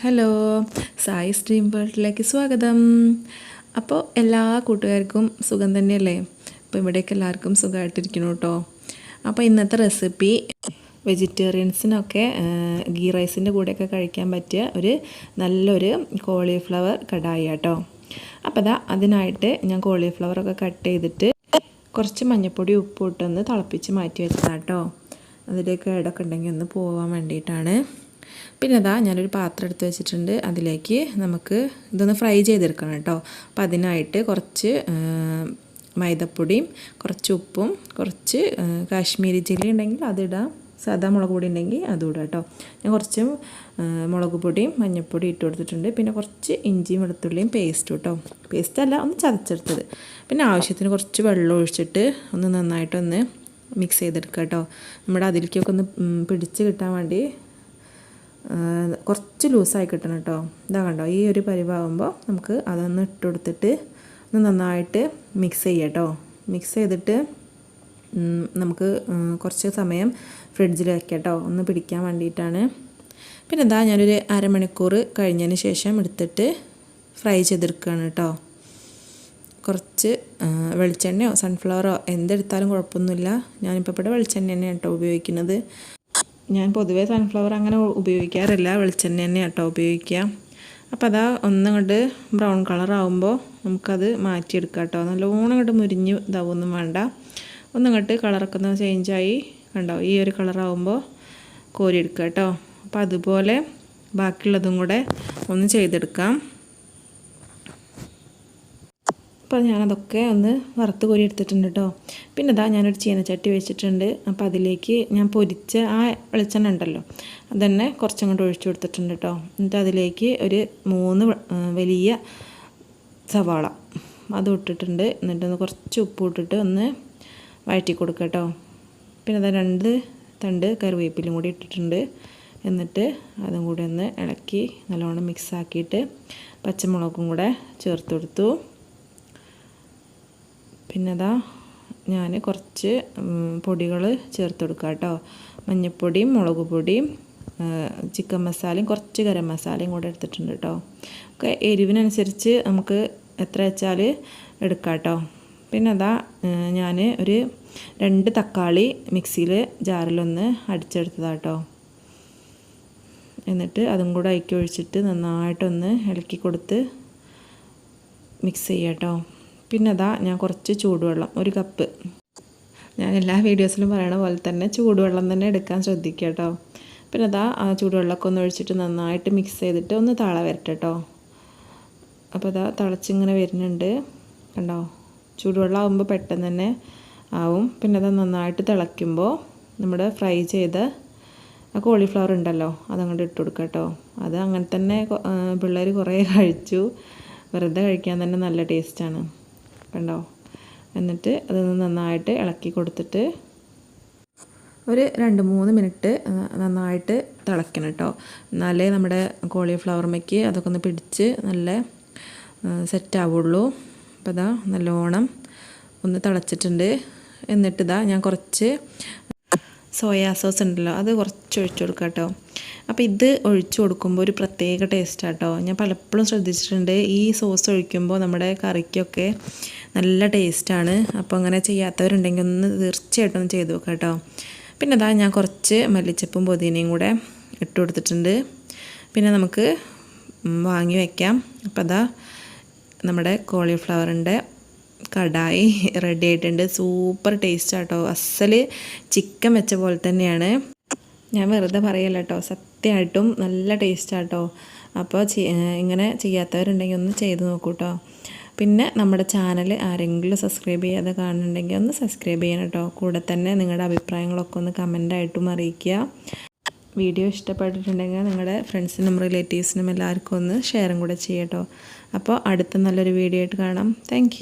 Hello Sai stream വേൾഡിലേക്ക് സ്വാഗതം. അപ്പോൾ എല്ലാ കൂട്ടുകാർക്കും സുഖം തന്നെയല്ലേ? അപ്പോൾ ഇവിടേക്ക് എല്ലാവർക്കും സുഖമായിട്ടിരിക്കുന്നു കേട്ടോ. അപ്പോൾ ഇന്നത്തെ റെസിപ്പി വെജിറ്റേറിയൻസിനൊക്കെ ഗീ റൈസിന്റെ കൂടെയൊക്കെ കഴിക്കാൻ പറ്റിയ ഒരു നല്ലൊരു കോളിഫ്ലവർ കടായി കേട്ടോ അപ്പോൾ അതാ അതിനായിട്ട് ഞാൻ കോളിഫ്ലവറൊക്കെ കട്ട് ചെയ്തിട്ട് കുറച്ച് മഞ്ഞപ്പൊടി ഉപ്പ് ഇട്ടൊന്ന് തിളപ്പിച്ച് മാറ്റി വെച്ചതാട്ടോ. അതിലേക്ക് ഇടയ്ക്ക് ഉണ്ടെങ്കിൽ ഒന്ന് പോകാൻ വേണ്ടിയിട്ടാണ്. പിന്നെ അതാ ഞാനൊരു പാത്രം എടുത്ത് വെച്ചിട്ടുണ്ട്. അതിലേക്ക് നമുക്ക് ഇതൊന്ന് ഫ്രൈ ചെയ്തെടുക്കണം കേട്ടോ. അപ്പം അതിനായിട്ട് കുറച്ച് മൈദപ്പൊടിയും കുറച്ച് ഉപ്പും കുറച്ച് കാശ്മീരി ചില്ലി ഉണ്ടെങ്കിൽ അതിടാം സാധാ മുളക് പൊടി ഉണ്ടെങ്കിൽ അതും ഇടാം കേട്ടോ. ഞാൻ കുറച്ച് മുളക് പൊടിയും മഞ്ഞൾപ്പൊടി ഇട്ട് കൊടുത്തിട്ടുണ്ട്. പിന്നെ കുറച്ച് ഇഞ്ചിയും വെളുത്തുള്ളിയും പേസ്റ്റ് കേട്ടോ. പേസ്റ്റ് അല്ല ഒന്ന് ചതച്ചെടുത്തത്. പിന്നെ ആവശ്യത്തിന് കുറച്ച് വെള്ളം ഒഴിച്ചിട്ട് ഒന്ന് നന്നായിട്ടൊന്ന് മിക്സ് ചെയ്തെടുക്കുക കേട്ടോ. നമ്മുടെ അതിലേക്കൊക്കെ ഒന്ന് പിടിച്ച് കിട്ടാൻ വേണ്ടി കുറച്ച് ലൂസായി കിട്ടണം കേട്ടോ ഇതാ കണ്ടോ ഈ ഒരു പരിവാകുമ്പോൾ നമുക്ക് അതൊന്ന് ഇട്ട് കൊടുത്തിട്ട് ഒന്ന് നന്നായിട്ട് മിക്സ് ചെയ്യാം കേട്ടോ മിക്സ് ചെയ്തിട്ട് നമുക്ക് കുറച്ച് സമയം ഫ്രിഡ്ജിൽ വെക്കാം കേട്ടോ ഒന്ന് പിടിക്കാൻ വേണ്ടിയിട്ടാണ്. പിന്നെ എന്താ ഞാനൊരു അരമണിക്കൂർ കഴിഞ്ഞതിന് ശേഷം എടുത്തിട്ട് ഫ്രൈ ചെയ്തെടുക്കുകയാണ് കേട്ടോ കുറച്ച് വെളിച്ചെണ്ണയോ സൺഫ്ലവറോ എന്തെടുത്താലും കുഴപ്പമൊന്നുമില്ല. ഞാനിപ്പോൾ ഇവിടെ വെളിച്ചെണ്ണ തന്നെയാണ് കേട്ടോ ഉപയോഗിക്കുന്നത്. ഞാൻ പൊതുവേ സൺഫ്ലവർ അങ്ങനെ ഉപയോഗിക്കാറില്ല. വെളിച്ചെണ്ണ തന്നെ കേട്ടോ ഉപയോഗിക്കുക. അപ്പോൾ അതാ ഒന്നങ്ങോട്ട് ബ്രൗൺ കളർ ആകുമ്പോൾ നമുക്കത് മാറ്റിയെടുക്കാം കേട്ടോ. നല്ലോണം അങ്ങോട്ട് മുരിഞ്ഞ് ഇതാവൊന്നും വേണ്ട. ഒന്നങ്ങോട്ട് കളറൊക്കെ ഒന്ന് ചേഞ്ചായി കണ്ടോ? ഈ ഒരു കളറാകുമ്പോൾ കോരിയെടുക്കുക കേട്ടോ. അപ്പോൾ അതുപോലെ ബാക്കിയുള്ളതും കൂടെ ഒന്ന് ചെയ്തെടുക്കാം. അപ്പോൾ ഞാനതൊക്കെ ഒന്ന് വറുത്ത് കോരി എടുത്തിട്ടുണ്ട് കേട്ടോ പിന്നെ ഇതാ ഞാനൊരു ചീനച്ചട്ടി വെച്ചിട്ടുണ്ട്. അപ്പോൾ അതിലേക്ക് ഞാൻ പൊരിച്ച ആ വെളിച്ചെണ്ണ ഉണ്ടല്ലോ അതന്നെ കുറച്ചങ്ങോട്ട് ഒഴിച്ചു കൊടുത്തിട്ടുണ്ട് കേട്ടോ എന്നിട്ട് അതിലേക്ക് ഒരു മൂന്ന് വലിയ സവാള അത് ഇട്ടിട്ടുണ്ട്. എന്നിട്ടൊന്ന് കുറച്ച് ഉപ്പ് ഇട്ടിട്ട് ഒന്ന് വഴറ്റി കൊടുക്കുക കേട്ടോ പിന്നെ അതാ രണ്ട് തണ്ട് കറിവേപ്പിലും കൂടി ഇട്ടിട്ടുണ്ട്. എന്നിട്ട് അതും കൂടി ഒന്ന് ഇളക്കി നല്ലോണം മിക്സ് ആക്കിയിട്ട് പച്ചമുളകും കൂടെ ചേർത്ത് കൊടുത്തു. പിന്നെ അതാ ഞാൻ കുറച്ച് പൊടികൾ ചേർത്ത് കൊടുക്കുക കേട്ടോ മഞ്ഞൾപ്പൊടിയും മുളക് പൊടിയും ചിക്കൻ മസാലയും കുറച്ച് ഗരം മസാലയും കൂടെ എടുത്തിട്ടുണ്ട് കേട്ടോ ഒക്കെ എരിവിനനുസരിച്ച് നമുക്ക് എത്ര വെച്ചാൽ എടുക്കാം കേട്ടോ പിന്നെ അതാ ഞാൻ ഒരു രണ്ട് തക്കാളി മിക്സിയിൽ ജാറിലൊന്ന് അടിച്ചെടുത്തതാണ് കേട്ടോ എന്നിട്ട് അതും കൂടെ അയക്കി ഒഴിച്ചിട്ട് നന്നായിട്ടൊന്ന് ഇളക്കി കൊടുത്ത് മിക്സ് ചെയ്യാം കേട്ടോ പിന്നെ അതാ ഞാൻ കുറച്ച് ചൂടുവെള്ളം ഒരു കപ്പ്. ഞാൻ എല്ലാ വീഡിയോസിലും പറയണ പോലെ തന്നെ ചൂടുവെള്ളം തന്നെ എടുക്കാൻ ശ്രദ്ധിക്കുക കേട്ടോ. പിന്നെ അതാ ആ ചൂടുവെള്ളമൊക്കെ ഒന്ന് ഒഴിച്ചിട്ട് നന്നായിട്ട് മിക്സ് ചെയ്തിട്ട് ഒന്ന് തള വരട്ടെ കേട്ടോ. അപ്പോൾ അതാ തിളച്ചിങ്ങനെ വരുന്നുണ്ട്. കണ്ടോ? ചൂടുവെള്ളം ആകുമ്പോൾ പെട്ടെന്ന് തന്നെ ആവും. പിന്നെ അത് നന്നായിട്ട് തിളയ്ക്കുമ്പോൾ നമ്മുടെ ഫ്രൈ ചെയ്ത് ആ കോളിഫ്ലവർ ഉണ്ടല്ലോ അതങ്ങോട്ട് ഇട്ട് കൊടുക്കുക കേട്ടോ. അത് അങ്ങനെ തന്നെ പിള്ളേർ കുറേ കഴിച്ചു. വെറുതെ കഴിക്കാൻ തന്നെ നല്ല ടേസ്റ്റാണ് കണ്ടോ എന്നിട്ട് അതൊന്ന് നന്നായിട്ട് ഇളക്കി കൊടുത്തിട്ട് ഒരു രണ്ട് മൂന്ന് മിനിറ്റ് നന്നായിട്ട് തിളയ്ക്കണം കേട്ടോ എന്നാലേ നമ്മുടെ കോളിഫ്ലവർമയ്ക്ക് അതൊക്കെ ഒന്ന് പിടിച്ച് നല്ല സെറ്റ് ആവുള്ളൂ. അപ്പോൾ ഇതാ നല്ലോണം ഒന്ന് തിളച്ചിട്ടുണ്ട്. എന്നിട്ടിതാ ഞാൻ കുറച്ച് സോയാ സോസ് ഉണ്ടല്ലോ അത് കുറച്ച് ഒഴിച്ചു കൊടുക്കുക കേട്ടോ. അപ്പോൾ ഇത് ഒഴിച്ചു കൊടുക്കുമ്പോൾ ഒരു പ്രത്യേക ടേസ്റ്റ് കേട്ടോ. ഞാൻ പലപ്പോഴും ശ്രദ്ധിച്ചിട്ടുണ്ട് ഈ സോസ് ഒഴിക്കുമ്പോൾ നമ്മുടെ കറിക്കൊക്കെ നല്ല ടേസ്റ്റാണ് അപ്പോൾ അങ്ങനെ ചെയ്യാത്തവരുണ്ടെങ്കിൽ ഒന്ന് തീർച്ചയായിട്ടും ഒന്ന് ചെയ്തു നോക്കാം കേട്ടോ. പിന്നെ അതാ ഞാൻ കുറച്ച് മല്ലിച്ചപ്പും പുതിനയും കൂടെ ഇട്ട് കൊടുത്തിട്ടുണ്ട്. പിന്നെ നമുക്ക് വാങ്ങി വയ്ക്കാം അപ്പോൾ അതാ നമ്മുടെ കോളിഫ്ലവറിന്റെ കടായി റെഡി ആയിട്ടുണ്ട്. സൂപ്പർ ടേസ്റ്റ് ആട്ടോ. അസൽ ചിക്കൻ വെച്ച പോലെ തന്നെയാണ്. ഞാൻ വെറുതെ പറയല്ല കേട്ടോ സത്യമായിട്ടും നല്ല ടേസ്റ്റ് ആട്ടോ. അപ്പോൾ ഇങ്ങനെ ചെയ്യാത്തവരുണ്ടെങ്കിൽ ഒന്ന് ചെയ്ത് നോക്കൂ കേട്ടോ പിന്നെ നമ്മുടെ ചാനൽ ആരെങ്കിലും സബ്സ്ക്രൈബ് ചെയ്യാതെ കാണുന്നുണ്ടെങ്കിൽ ഒന്ന് സബ്സ്ക്രൈബ് ചെയ്യണം കേട്ടോ കൂടെ തന്നെ നിങ്ങളുടെ അഭിപ്രായങ്ങളൊക്കെ ഒന്ന് കമന്റായിട്ടും അറിയിക്കുക. വീഡിയോ ഇഷ്ടപ്പെട്ടിട്ടുണ്ടെങ്കിൽ നിങ്ങളുടെ ഫ്രണ്ട്സിനും റിലേറ്റീവ്സിനും എല്ലാവർക്കും ഒന്ന് ഷെയറും കൂടെ ചെയ്യട്ടോ. അപ്പോൾ അടുത്ത നല്ലൊരു വീഡിയോ ആയിട്ട് കാണാം. താങ്ക്